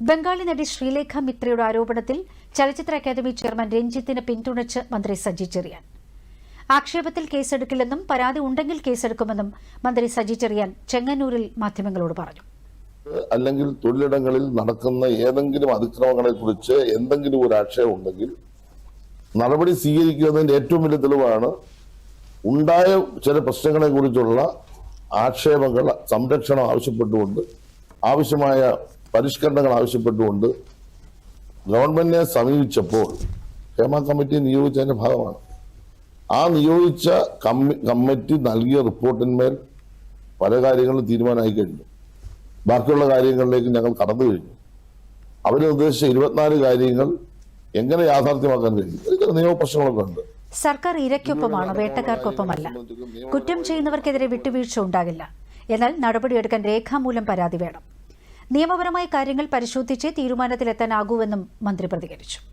ബംഗാളി നടി ശ്രീലേഖ മിത്രയുടെ ആരോപണത്തിൽ ചലച്ചിത്ര അക്കാദമി ചെയർമാൻ രഞ്ജിത്തിനെ പിന്തുണച്ച് മന്ത്രി സജി ചെറിയാൻ. ആക്ഷേപത്തിൽ കേസെടുക്കില്ലെന്നും പരാതി ഉണ്ടെങ്കിൽ കേസെടുക്കുമെന്നും മന്ത്രി സജി ചെറിയാൻ ചെങ്ങന്നൂരിൽ മാധ്യമങ്ങളോട് പറഞ്ഞു. അല്ലെങ്കിൽ തൊഴിലിടങ്ങളിൽ നടക്കുന്ന ഏതെങ്കിലും അതിക്രമങ്ങളെ കുറിച്ച് എന്തെങ്കിലും ഒരു ആക്ഷേപം ഉണ്ടെങ്കിൽ നടപടി സ്വീകരിക്കുന്നതിന്റെ ഏറ്റവും വലിയ തെളിവാണ് ഉണ്ടായ ചില പ്രശ്നങ്ങളെ കുറിച്ചുള്ള ആക്ഷേപങ്ങൾ സംരക്ഷണം ആവശ്യപ്പെട്ടുകൊണ്ട് ആവശ്യമായ പരിഷ്കരണങ്ങൾ ആവശ്യപ്പെട്ടുകൊണ്ട് ഗവൺമെന്റിനെ സമീപിച്ചപ്പോൾ ഹേമ കമ്മിറ്റി നിയോഗിച്ചതിന്റെ ഭാഗമാണ്. ആ നിയോഗിച്ച കമ്മി കമ്മിറ്റി നൽകിയ റിപ്പോർട്ടിന്മേൽ പല കാര്യങ്ങളും തീരുമാനമായി കഴിഞ്ഞു. ബാക്കിയുള്ള കാര്യങ്ങളിലേക്ക് ഞങ്ങൾ കടന്നു കഴിഞ്ഞു. അവർ ഉദ്ദേശിച്ച ഇരുപത്തിനാല് കാര്യങ്ങൾ എങ്ങനെ യാഥാർത്ഥ്യമാക്കാൻ കഴിയും? ഇതിൽ നിയമപ്രശ്നങ്ങളൊക്കെ ഉണ്ട്. സർക്കാർ ഇരയ്ക്കൊപ്പമാണ് വേട്ടക്കാർക്കൊപ്പമല്ല? കുറ്റം ചെയ്യുന്നവർക്കെതിരെ വിട്ടുവീഴ്ച ഉണ്ടാകില്ല. എന്നാൽ നടപടിയെടുക്കാൻ രേഖാമൂലം പരാതി വേണം. നിയമപരമായ കാര്യങ്ങൾ പരിശോധിച്ചേ തീരുമാനത്തിലെത്താനാകൂവെന്നും മന്ത്രി പ്രതികരിച്ചു